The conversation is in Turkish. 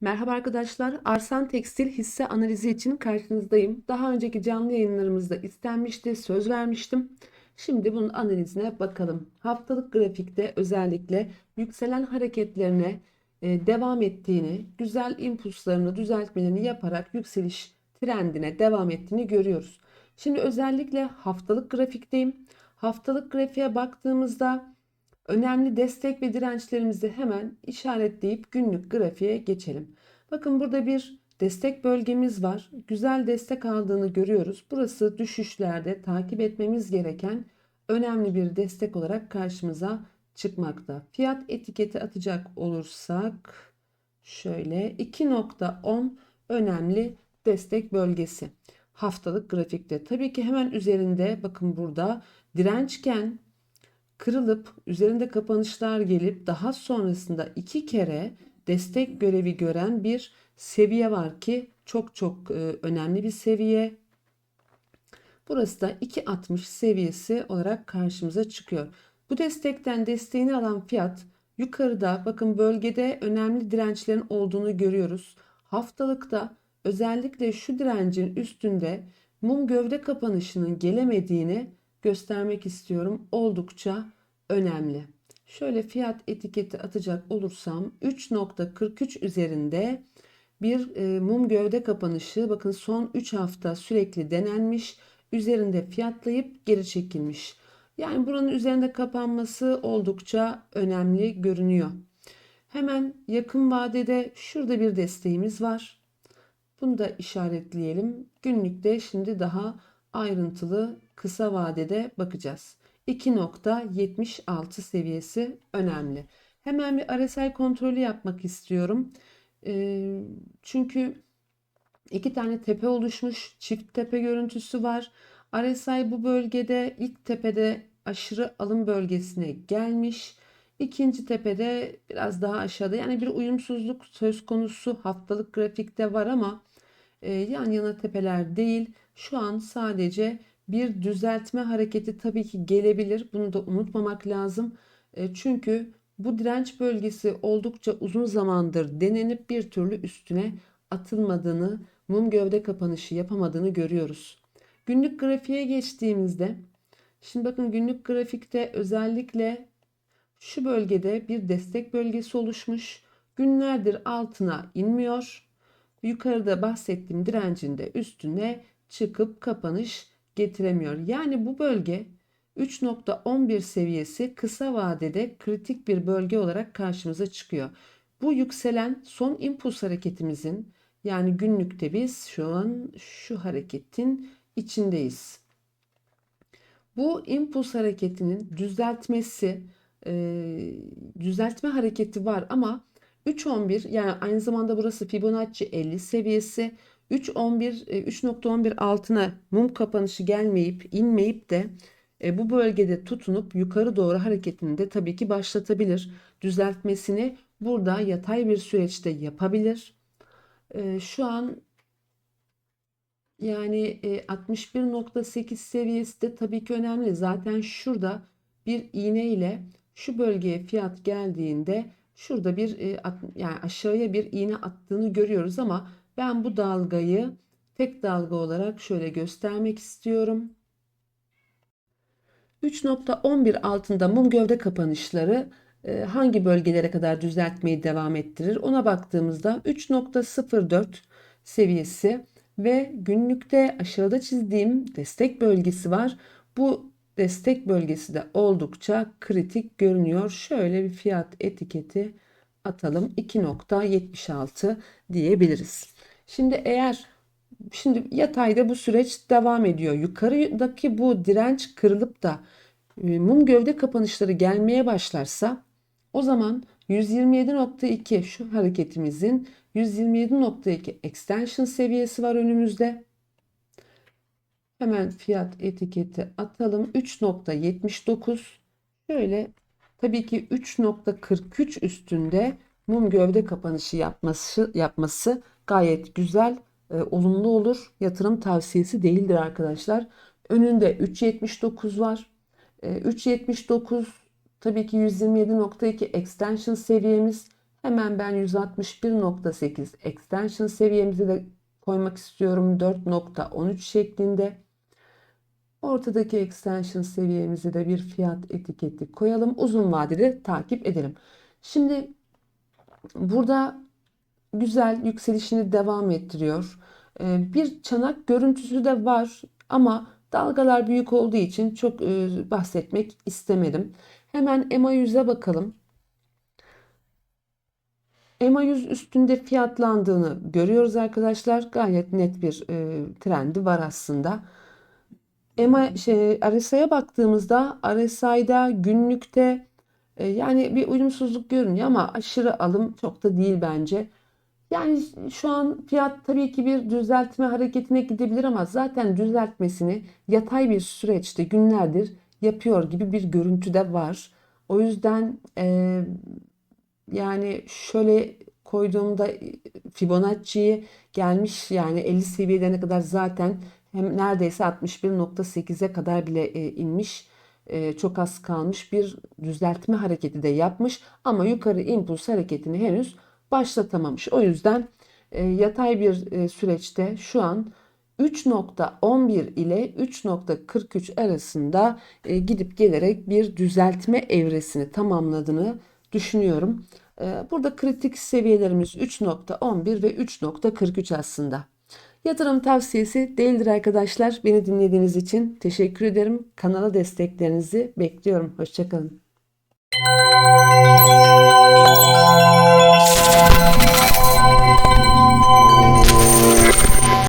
Merhaba arkadaşlar, Arsan Tekstil hisse analizi için karşınızdayım. Daha önceki canlı yayınlarımızda istenmişti, söz vermiştim. Şimdi bunun analizine bakalım. Haftalık grafikte özellikle yükselen hareketlerine e, devam ettiğini, güzel impulslarını, düzeltmelerini yaparak yükseliş trendine devam ettiğini görüyoruz. Şimdi özellikle haftalık grafikteyim. Haftalık grafiğe baktığımızda Önemli destek ve dirençlerimizi hemen işaretleyip günlük grafiğe geçelim. Bakın burada bir destek bölgemiz var. Güzel destek aldığını görüyoruz. Burası düşüşlerde takip etmemiz gereken önemli bir destek olarak karşımıza çıkmakta. Fiyat etiketi atacak olursak şöyle 2.10 önemli destek bölgesi. Haftalık grafikte tabii ki hemen üzerinde bakın burada dirençken kırılıp üzerinde kapanışlar gelip daha sonrasında iki kere destek görevi gören bir seviye var ki çok çok e, önemli bir seviye. Burası da 2.60 seviyesi olarak karşımıza çıkıyor. Bu destekten desteğini alan fiyat yukarıda bakın bölgede önemli dirençlerin olduğunu görüyoruz. Haftalıkta özellikle şu direncin üstünde mum gövde kapanışının gelemediğini göstermek istiyorum. Oldukça önemli. Şöyle fiyat etiketi atacak olursam 3.43 üzerinde bir e, mum gövde kapanışı bakın son 3 hafta sürekli denenmiş. Üzerinde fiyatlayıp geri çekilmiş. Yani buranın üzerinde kapanması oldukça önemli görünüyor. Hemen yakın vadede şurada bir desteğimiz var. Bunu da işaretleyelim. Günlükte şimdi daha ayrıntılı kısa vadede bakacağız. 2.76 seviyesi önemli. Hemen bir RSI kontrolü yapmak istiyorum. Ee, çünkü iki tane tepe oluşmuş. Çift tepe görüntüsü var. RSI bu bölgede ilk tepede aşırı alım bölgesine gelmiş. İkinci tepede biraz daha aşağıda yani bir uyumsuzluk söz konusu haftalık grafikte var ama e, yan yana tepeler değil. Şu an sadece bir düzeltme hareketi tabii ki gelebilir. Bunu da unutmamak lazım. E, çünkü bu direnç bölgesi oldukça uzun zamandır denenip bir türlü üstüne atılmadığını, mum gövde kapanışı yapamadığını görüyoruz. Günlük grafiğe geçtiğimizde şimdi bakın günlük grafikte özellikle şu bölgede bir destek bölgesi oluşmuş. Günlerdir altına inmiyor. Yukarıda bahsettiğim direncin de üstüne çıkıp kapanış getiremiyor. Yani bu bölge 3.11 seviyesi kısa vadede kritik bir bölge olarak karşımıza çıkıyor. Bu yükselen son impuls hareketimizin yani günlükte biz şu an şu hareketin içindeyiz. Bu impuls hareketinin düzeltmesi, e, düzeltme hareketi var ama 3.11 yani aynı zamanda burası Fibonacci 50 seviyesi. 3.11 3.11 e, altına mum kapanışı gelmeyip inmeyip de e, bu bölgede tutunup yukarı doğru hareketini de tabii ki başlatabilir. Düzeltmesini burada yatay bir süreçte yapabilir. E, şu an yani 61.8 seviyesi de tabii ki önemli. Zaten şurada bir iğne ile şu bölgeye fiyat geldiğinde şurada bir yani aşağıya bir iğne attığını görüyoruz ama ben bu dalgayı tek dalga olarak şöyle göstermek istiyorum. 3.11 altında mum gövde kapanışları e, hangi bölgelere kadar düzeltmeyi devam ettirir? Ona baktığımızda 3.04 seviyesi ve günlükte aşağıda çizdiğim destek bölgesi var. Bu destek bölgesi de oldukça kritik görünüyor. Şöyle bir fiyat etiketi atalım 2.76 diyebiliriz. Şimdi eğer şimdi yatayda bu süreç devam ediyor. Yukarıdaki bu direnç kırılıp da e, mum gövde kapanışları gelmeye başlarsa o zaman 127.2 şu hareketimizin 127.2 extension seviyesi var önümüzde. Hemen fiyat etiketi atalım. 3.79 şöyle tabii ki 3.43 üstünde mum gövde kapanışı yapması yapması gayet güzel, e, olumlu olur. Yatırım tavsiyesi değildir arkadaşlar. Önünde 3.79 var. E, 3.79 tabii ki 127.2 extension seviyemiz. Hemen ben 161.8 extension seviyemizi de koymak istiyorum 4.13 şeklinde. Ortadaki extension seviyemizi de bir fiyat etiketi koyalım. Uzun vadeli takip edelim. Şimdi burada güzel yükselişini devam ettiriyor. Ee, Bir çanak görüntüsü de var ama dalgalar büyük olduğu için çok e, bahsetmek istemedim. Hemen EMA 100'e bakalım. EMA 100 üstünde fiyatlandığını görüyoruz arkadaşlar. Gayet net bir e, trendi var aslında. EMA şey, RSI'ye baktığımızda RSI'da günlükte e, yani bir uyumsuzluk görünüyor ama aşırı alım çok da değil bence. Yani şu an fiyat tabii ki bir düzeltme hareketine gidebilir ama zaten düzeltmesini yatay bir süreçte günlerdir yapıyor gibi bir görüntü de var. O yüzden e, yani şöyle koyduğumda Fibonacci'ye gelmiş yani 50 seviyelerine kadar zaten hem neredeyse 61.8'e kadar bile e, inmiş. E, çok az kalmış bir düzeltme hareketi de yapmış ama yukarı impuls hareketini henüz başlatamamış. O yüzden e, yatay bir e, süreçte şu an 3.11 ile 3.43 arasında e, gidip gelerek bir düzeltme evresini tamamladığını düşünüyorum. E, burada kritik seviyelerimiz 3.11 ve 3.43 aslında. Yatırım tavsiyesi değildir arkadaşlar. Beni dinlediğiniz için teşekkür ederim. Kanala desteklerinizi bekliyorum. Hoşçakalın.